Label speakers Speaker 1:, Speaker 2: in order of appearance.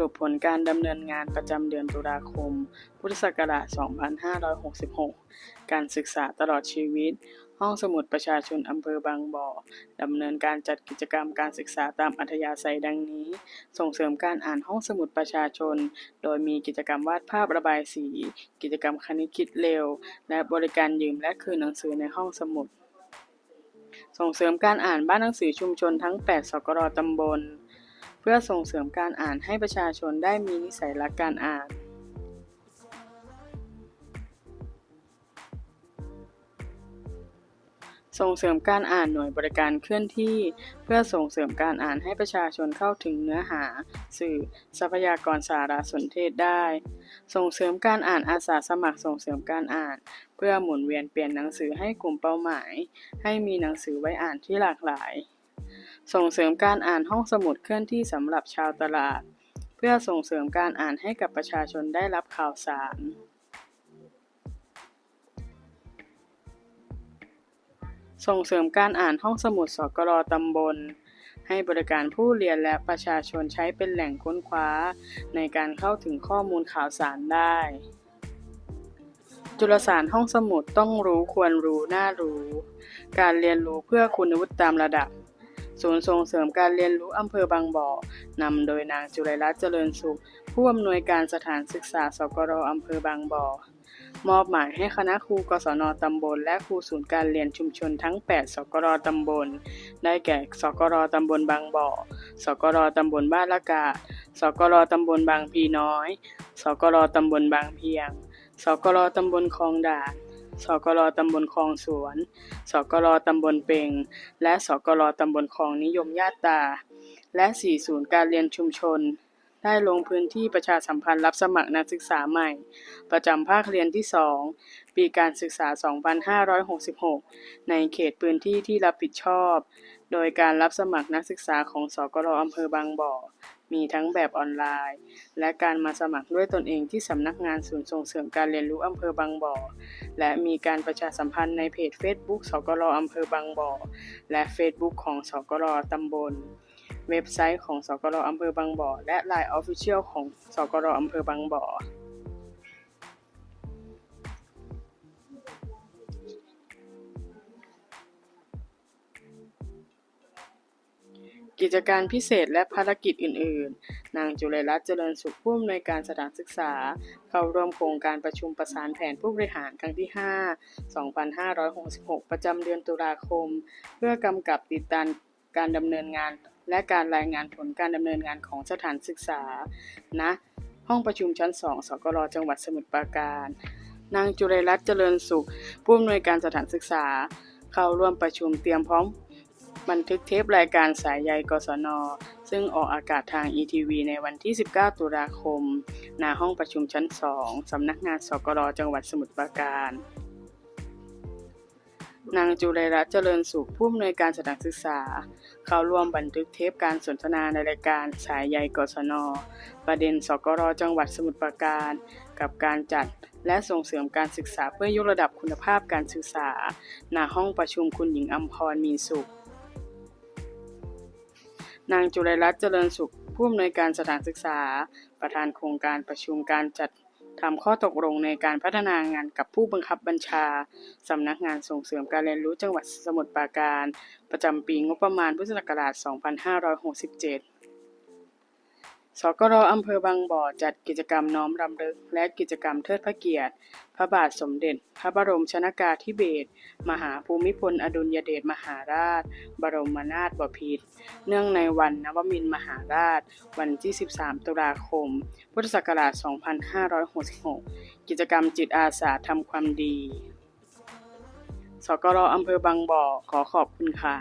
Speaker 1: รุปผลการดำเนินงานประจำเดือนตุลาคม พุทธศักราช 2566 การศึกษาตลอดชีวิต ห้องสมุดประชาชนอำเภอบางบ่อดำเนินการจัดกิจกรรมการศึกษาตามอัธยาศัยดังนี้ ส่งเสริมการอ่านห้องสมุดประชาชน โดยมีกิจกรรมวาดภาพระบายสี กิจกรรมคณิตคิดเร็ว และบริการยืมและคืนหนังสือในห้องสมุด ส่งเสริมการอ่านบ้านหนังสือชุมชนทั้ง 8สกรตำบล เพื่อส่งเสริมการอ่านให้ประชาชนได้มีนิสัยรักการอ่านส่งเสริมการอ่านหน่วยบริการเคลื่อนที่ เพื่อส่งเสริมการอ่านให้ประชาชนเข้าถึงเนื้อหา สื่อ ทรัพยากรสารสนเทศได้ ส่งเสริมการอ่านอาสาสมัครส่งเสริมการอ่าน เพื่อหมุนเวียนเปลี่ยนหนังสือให้กลุ่มเป้าหมาย ให้มีหนังสือไว้อ่านที่หลากหลาย ส่งเสริมการอ่านห้องสมุดเคลื่อนที่สำหรับชาวตลาด เพื่อส่งเสริมการอ่านให้กับประชาชนได้รับข่าวสาร ส่งเสริมการอ่านห้องสมุดสกรตำบล ให้บริการผู้เรียนและประชาชนใช้เป็นแหล่งค้นคว้า ในการเข้าถึงข้อมูลข่าวสารได้ จุลสารห้องสมุดต้องรู้ควรรู้น่ารู้ การเรียนรู้เพื่อคุณวุฒิตามระดับ ศูนย์ส่งเสริมการเรียนรู้อำเภอบางบ่อนำโดยนางจุไรรัตน์เจริญสุข ผู้อำนวยการสถานศึกษาสกรอำเภอบางบ่อมอบหมายให้คณะครูกศนตำบล และครูศูนย์การเรียนชุมชนทั้ง 8 สกรตำบล ได้แก่ สกรตำบลบางบ่อ สกรตำบลบ้านละกาสกรตำบลบางพีน้อย สกรตำบลบางเพียง สกรตำบลคลองด่าน สกรตำบลคลองสวน สกรตำบลเปง และสกรตำบลคลองนิยมญาติตา และ 4 ศูนย์การเรียนชุมชน ได้ลงพื้นที่ประชาสัมพันธ์รับสมัครนักศึกษาใหม่ ประจำภาคเรียนที่ 2 ปีการศึกษา 2566 ในเขตพื้นที่ที่รับผิดชอบ โดยการรับสมัครนักศึกษาของสกรอำเภอบางบ่อ มีทั้งแบบออนไลน์ และการมาสมัครด้วยตนเองที่สำนักงานศูนย์ส่งเสริมการเรียนรู้อำเภอบางบ่อ และมีการประชาสัมพันธ์ในเพจ Facebook สกรอำเภอบางบ่อ และ Facebook ของสกรตำบล เว็บไซต์ของสกรอำเภอบางบ่อ และ Line Official ของสกรอำเภอบางบ่อ กิจการพิเศษและภารกิจอื่น ๆ นางจุไรรัตน์เจริญสุขผู้อำนวยการสถานศึกษา เข้าร่วมโครงการประชุมประสานแผนผู้บริหารครั้งที่ 5 2566 ประจำเดือนตุลาคม เพื่อกำกับติดตามการดำเนินงาน และการรายงานผลการดำเนินงานของสถานศึกษาณห้องประชุมชั้น 2 สกลจังหวัดสมุทรปราการ นางจุไรรัตน์เจริญสุขผู้อำนวยการสถานศึกษา เข้าร่วมประชุมเตรียมพร้อม บันทึกเทปรายการสายใยกศน ซึ่งออกอากาศทาง ETV ในวันที่ 19 ตุลาคม ณ ห้องประชุมชั้น 2 สำนักงานสกลจังหวัดสมุทรปราการ นางจุไรรัตน์เจริญสุขผู้อำนวยการสถานศึกษา เข้าร่วมบันทึกเทปการสนทนาในรายการสายใยกศน ประเด็นสกลจังหวัดสมุทรปราการ กับการจัดและส่งเสริมการศึกษาเพื่อยกระดับคุณภาพการศึกษา ณ ห้องประชุมคุณหญิงอัมพรมีสุข นางจุไรรัตน์เจริญสุข ผู้อำนวยการสถานศึกษา ประธานโครงการประชุมการจัดทำข้อตกลงในการพัฒนางานกับผู้บังคับบัญชา สำนักงานส่งเสริมการเรียนรู้จังหวัดสมุทรปราการ ประจำปีงบประมาณพุทธศักราช 2567 สกรอำเภอบางบ่อจัดกิจกรรมน้อมรำลึก และกิจกรรมเทิดพระเกียรติ พระบาทสมเด็จ พระบรมชนากาธิเบศรมหาภูมิพล อดุลยเดชมหาราช บรมนาถบพิตรเนื่องในวันนวมินมหาราช วันที่ 13 ตุลาคม พุทธศักราช 2566 กิจกรรมจิตอาสาทำความดี สกรอำเภอบางบ่อขอขอบคุณค่ะ